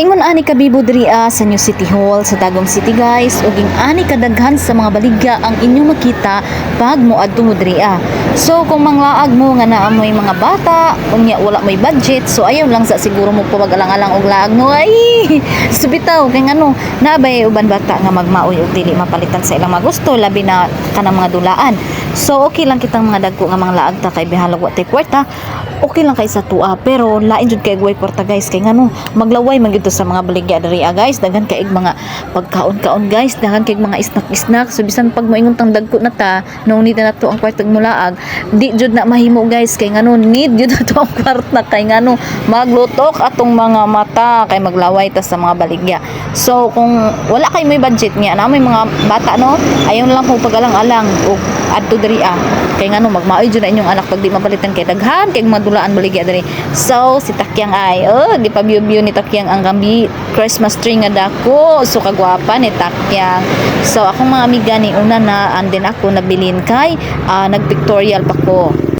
Ingon ani kabibo diri ah, sa New City Hall sa Dagom City guys ug ani kadaghan sa mga baligya ang inyong makita pag moadto mo diri ah. So kung manglaag mo nga naa mo'y mga bata, unya wala mo'y budget, so ayaw lang sa siguro mo pawag-alang-alang og laag mo ay subitaw kay ngano naabay uban bata nga magmaoy og dili mapalitan sa ilang mga gusto labi na kanang mga dulaan. So okay lang kitang mga dagko nga mga laag ta kay bihalag wa kwarta. Okay lang kay sa tuwa pero lain jud kay guway kwarta guys. Kay ngano maglaway man gito sa mga baligya diri ah, guys. Daghan kay mga pagkaon-kaon guys. Daghan kay mga snack-snack so bisan pag moingon tang dagko na ta no need na to ang kwarta mulaag di jud na mahimo guys. Kay ngano need jud na to ang kwarta. Kay ngano maglutok atong mga mata kay maglaway ta sa mga baligya. So kung wala kay may budget niya na may mga bata no ayaw na lang kung pag-alang-alang. Ug adto diri ah. Kay ngano magmaoy jud na inyong anak pag di mapalitan kay daghan kay madulaan baligya diri. So si Takyang ay oh di pa biyo ni Takyang ang gambi Christmas tree nga dako. So kagwapa ni Takyang. So akong mga amiga ni una na and then ako nabilin kay ah, nag pictorial pa ko